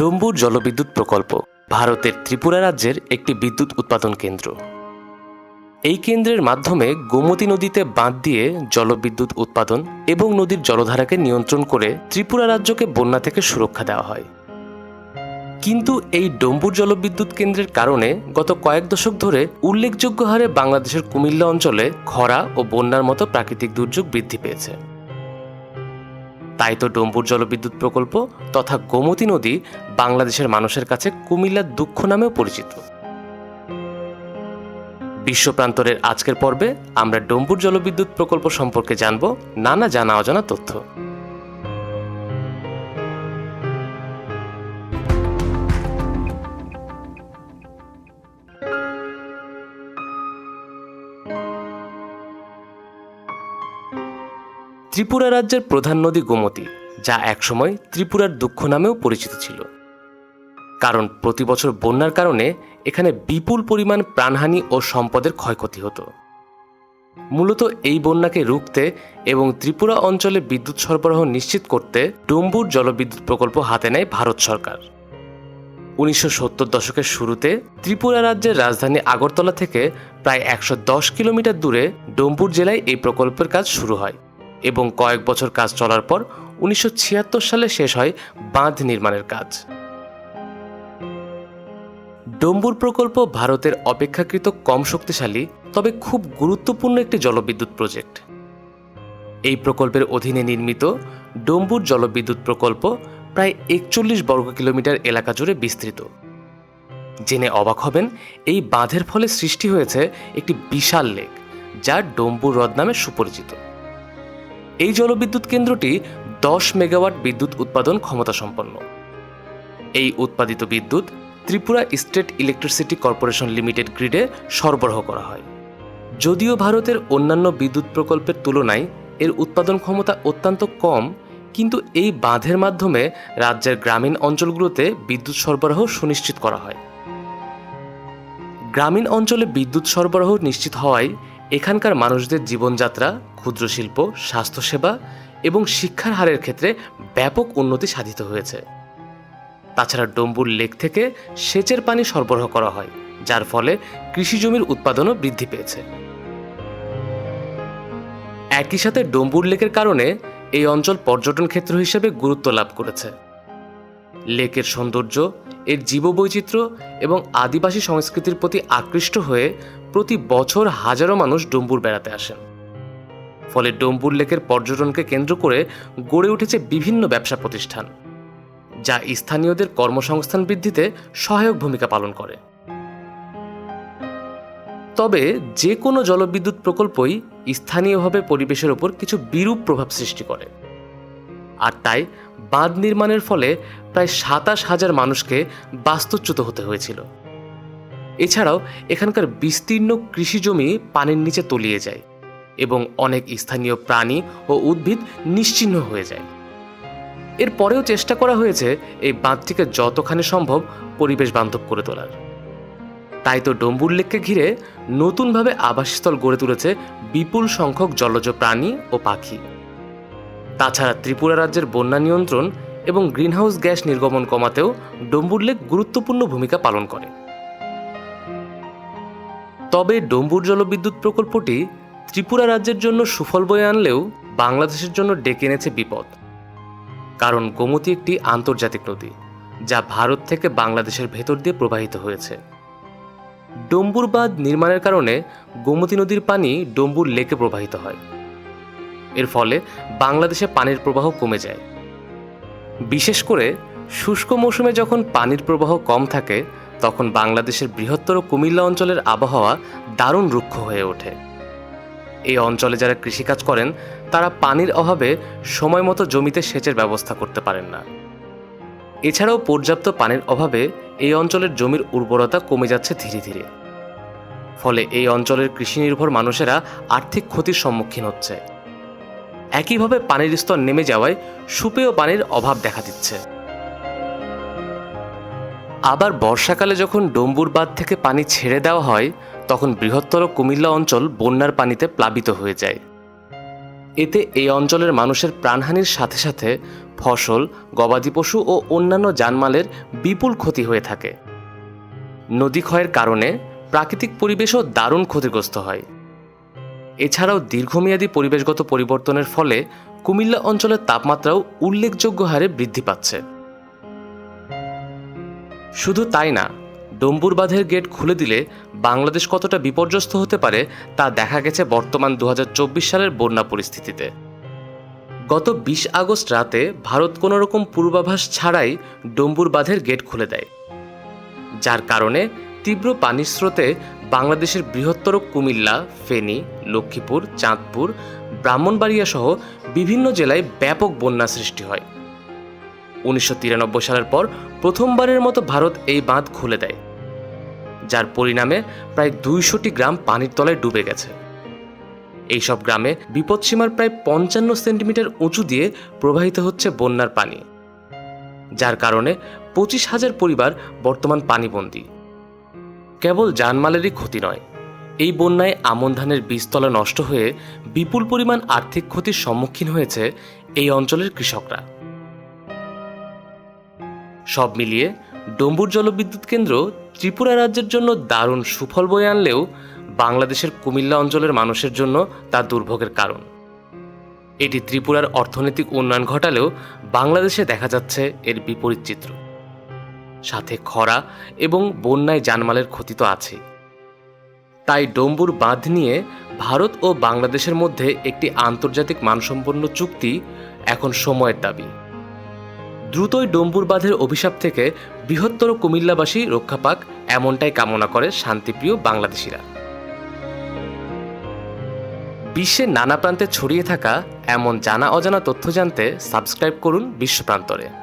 ডম্বুর জলবিদ্যুৎ প্রকল্প ভারতের ত্রিপুরা রাজ্যের একটি বিদ্যুৎ উৎপাদন কেন্দ্র। এই কেন্দ্রের মাধ্যমে গোমতী নদীতে বাঁধ দিয়ে জলবিদ্যুৎ উৎপাদন এবং নদীর জলধারাকে নিয়ন্ত্রণ করে ত্রিপুরা রাজ্যকে বন্যা থেকে সুরক্ষা দেওয়া হয়। কিন্তু এই ডম্বুর জলবিদ্যুৎ কেন্দ্রের কারণে গত কয়েক দশক ধরে উল্লেখযোগ্য হারে বাংলাদেশের কুমিল্লা অঞ্চলে খরা ও বন্যার মতো প্রাকৃতিক দুর্যোগ বৃদ্ধি পেয়েছে। তাই তো ডম্বুর জলবিদ্যুৎ প্রকল্প তথা গোমতী নদী বাংলাদেশের মানুষের কাছে কুমিল্লার দুঃখ নামেও পরিচিত। বিশ্বপ্রান্তরের আজকের পর্বে আমরা ডম্বুর জলবিদ্যুৎ প্রকল্প সম্পর্কে জানব নানা জানা অজানা তথ্য। ত্রিপুরা রাজ্যের প্রধান নদী গোমতী, যা একসময় ত্রিপুরার দুঃখ নামেও পরিচিত ছিল। কারণ প্রতি বছর বন্যার কারণে এখানে বিপুল পরিমাণ প্রাণহানি ও সম্পদের ক্ষয়ক্ষতি হতো। মূলত এই বন্যাকে রুখতে এবং ত্রিপুরা অঞ্চলে বিদ্যুৎ সরবরাহ নিশ্চিত করতে ডম্বুর জলবিদ্যুৎ প্রকল্প হাতে নেয় ভারত সরকার। উনিশশো সত্তর দশকের শুরুতে ত্রিপুরা রাজ্যের রাজধানী আগরতলা থেকে প্রায় একশো দশ কিলোমিটার দূরে ডম্বুর জেলায় এই প্রকল্পের কাজ শুরু হয়। এবং কয়েক বছর কাজ চলার পর উনিশশো ছিয়াত্তর সালে শেষ হয় বাঁধ নির্মাণের কাজ। ডম্বুর প্রকল্প ভারতের অপেক্ষাকৃত কম শক্তিশালী, তবে খুব গুরুত্বপূর্ণ একটি জলবিদ্যুৎ প্রজেক্ট। এই প্রকল্পের অধীনে নির্মিত ডম্বুর জলবিদ্যুৎ প্রকল্প প্রায় একচল্লিশ বর্গ কিলোমিটার এলাকা জুড়ে বিস্তৃত। জেনে অবাক হবেন, এই বাঁধের ফলে সৃষ্টি হয়েছে একটি বিশাল লেক, যা ডম্বুর হ্রদ নামে সুপরিচিত। এই জলবিদ্যুৎ কেন্দ্রটি দশ মেগাওয়াট বিদ্যুৎ উৎপাদন ক্ষমতা সম্পন্ন। এই উৎপাদিত বিদ্যুৎ Tripura state electricity corporation limited গ্রিডে সরবরাহ করা হয়। যদিও ভারতের অন্যান্য বিদ্যুৎ প্রকল্পের তুলনায় এর উৎপাদন ক্ষমতা অত্যন্ত কম, কিন্তু এই বাঁধের মাধ্যমে রাজ্যের গ্রামীণ অঞ্চলগুলোতে বিদ্যুৎ সরবরাহ সুনিশ্চিত করা হয়। গ্রামীণ অঞ্চলে বিদ্যুৎ সরবরাহ নিশ্চিত হওয়ায় এখানকার মানুষদের জীবনযাত্রা ক্ষুদ্র শিল্প স্বাস্থ্যসেবা এবং শিক্ষার হারের ক্ষেত্রে ব্যাপক উন্নতি সাধিত হয়েছে। তাছাড়া ডম্বুর লেক থেকে সেচের পানি সরবরাহ করা হয়, যার ফলে কৃষি জমির উৎপাদনও বৃদ্ধি পেয়েছে। একই সাথে ডম্বুর লেকের কারণে এই অঞ্চল পর্যটন ক্ষেত্র হিসেবে গুরুত্ব লাভ করেছে। লেকের সৌন্দর্য, এর জীববৈচিত্র্য এবং আদিবাসী সংস্কৃতির প্রতি আকৃষ্ট হয়ে প্রতি বছর হাজারো মানুষ ডম্বুর বেড়াতে আসেন। ফলে ডম্বুর লেকের পর্যটনকে কেন্দ্র করে গড়ে উঠেছে বিভিন্ন ব্যবসা প্রতিষ্ঠান, যা স্থানীয়দের কর্মসংস্থান বৃদ্ধিতে সহায়ক ভূমিকা পালন করে। তবে যে কোনো জলবিদ্যুৎ প্রকল্পই স্থানীয়ভাবে পরিবেশের ওপর কিছু বিরূপ প্রভাব সৃষ্টি করে। আর তাই বাঁধ নির্মাণের ফলে প্রায় সাতাশ হাজার মানুষকে বাস্তুচ্যুত হতে হয়েছিল। এছাড়াও এখানকার বিস্তীর্ণ কৃষি জমি পানির নিচে তলিয়ে যায় এবং অনেক স্থানীয় প্রাণী ও উদ্ভিদ নিশ্চিহ্ন হয়ে যায়। এর পরেও চেষ্টা করা হয়েছে এই বাঁধটিকে যতখানি সম্ভব পরিবেশ বান্ধব করে তোলার। তাই তো ডম্বুর লেককে ঘিরে নতুনভাবে আবাসস্থল গড়ে তুলেছে বিপুল সংখ্যক জলজ প্রাণী ও পাখি। তাছাড়া ত্রিপুরা রাজ্যের বন্যা নিয়ন্ত্রণ এবং গ্রিনহাউস গ্যাস নির্গমন কমাতেও ডম্বুর লেক গুরুত্বপূর্ণ ভূমিকা পালন করে। তবে ডম্বুর জলবিদ্যুৎ প্রকল্পটি ত্রিপুরা রাজ্যের জন্য সুফল বয়ে আনলেও বাংলাদেশের জন্য ডেকে এনেছে বিপদ। কারণ গোমতী একটি আন্তর্জাতিক নদী, যা ভারত থেকে বাংলাদেশের ভেতর দিয়ে প্রবাহিত হয়েছে। ডম্বুর বাঁধ নির্মাণের কারণে গোমতী নদীর পানি ডম্বুর লেকে প্রবাহিত হয়। এর ফলে বাংলাদেশে পানির প্রবাহ কমে যায়। বিশেষ করে শুষ্ক মৌসুমে যখন পানির প্রবাহ কম থাকে তখন বাংলাদেশের বৃহত্তর কুমিল্লা অঞ্চলের আবহাওয়া দারুণ রুক্ষ হয়ে ওঠে। এই অঞ্চলে যারা কৃষিকাজ করেন, তারা পানির অভাবে সময় মতো জমিতে সেচের ব্যবস্থা করতে পারেন না। এছাড়াও পর্যাপ্ত পানির অভাবে এই অঞ্চলের জমির উর্বরতা কমে যাচ্ছে ধীরে ধীরে। ফলে এই অঞ্চলের কৃষি নির্ভর মানুষেরা আর্থিক ক্ষতির সম্মুখীন হচ্ছে। একইভাবে পানির স্তর নেমে যাওয়ায় সুপেয় পানির অভাব দেখা দিচ্ছে। আবার বর্ষাকালে যখন ডম্বুর বাঁধ থেকে পানি ছেড়ে দেওয়া হয়, তখন বৃহত্তর কুমিল্লা অঞ্চল বন্যার পানিতে প্লাবিত হয়ে যায়। এতে এই অঞ্চলের মানুষের প্রাণহানির সাথে সাথে ফসল, গবাদি পশু ও অন্যান্য জানমালের বিপুল ক্ষতি হয়ে থাকে। নদী ক্ষয়ের কারণে প্রাকৃতিক পরিবেশও দারুণ ক্ষতিগ্রস্ত হয়। এছাড়াও দীর্ঘমেয়াদী পরিবেশগত পরিবর্তনের ফলে কুমিল্লা অঞ্চলের তাপমাত্রাও উল্লেখযোগ্য হারে বৃদ্ধি পাচ্ছে। শুধু তাই না ডম্বুর বাঁধের গেট খুলে দিলে বাংলাদেশ কতটা বিপর্যস্ত হতে পারে তা দেখা গেছে বর্তমান দু হাজার চব্বিশ সালের বন্যা পরিস্থিতিতে। গত বিশ আগস্ট রাতে ভারত কোনো রকম পূর্বাভাস ছাড়াই ডম্বুর বাঁধের গেট খুলে দেয়। যার কারণে তীব্র পানির স্রোতে বাংলাদেশের বৃহত্তর কুমিল্লা, ফেনী, লক্ষ্মীপুর, চাঁদপুর ব্রাহ্মণবাড়িয়া সহ বিভিন্ন জেলায় ব্যাপক বন্যা সৃষ্টি হয়। উনিশশো তিরানব্বই সালের পর প্রথমবারের মতো ভারত এই বাঁধ খুলে দেয়, যার পরিণামে প্রায় দুইশোটি গ্রাম পানির তলায় ডুবে গেছে। এইসব গ্রামে বিপদসীমার প্রায় পঞ্চান্ন সেন্টিমিটার উঁচু দিয়ে প্রবাহিত হচ্ছে বন্যার পানি, যার কারণে পঁচিশ হাজার পরিবার বর্তমান পানিবন্দী। কেবল জানমালেরই ক্ষতি নয়, এই বন্যায় আমন ধানের বীজতলা নষ্ট হয়ে বিপুল পরিমাণ আর্থিক ক্ষতির সম্মুখীন হয়েছে এই অঞ্চলের কৃষকরা। সব মিলিয়ে ডম্বুর জলবিদ্যুৎ কেন্দ্র ত্রিপুরা রাজ্যের জন্য দারুণ সুফল বয়ে আনলেও বাংলাদেশের কুমিল্লা অঞ্চলের মানুষের জন্য তা দুর্ভোগের কারণ। এটি ত্রিপুরার অর্থনৈতিক উন্নয়ন ঘটালেও বাংলাদেশে দেখা যাচ্ছে এর বিপরীত চিত্র। সাথে খরা এবং বন্যায় জানমালের ক্ষতি তো আছেই তাই ডম্বুর বাঁধ নিয়ে ভারত ও বাংলাদেশের মধ্যে একটি আন্তর্জাতিক মানসম্পন্ন চুক্তি এখন সময়ের দাবি। দ্রুতই ডম্বুর বাঁধের অভিশাপ থেকে বৃহত্তর কুমিল্লাবাসী রক্ষা পাক, এমনটাই কামনা করে শান্তিপ্রিয় বাংলাদেশিরা। বিশ্বের নানা প্রান্তে ছড়িয়ে থাকা এমন জানা অজানা তথ্য জানতে সাবস্ক্রাইব করুন বিশ্বপ্রান্তরে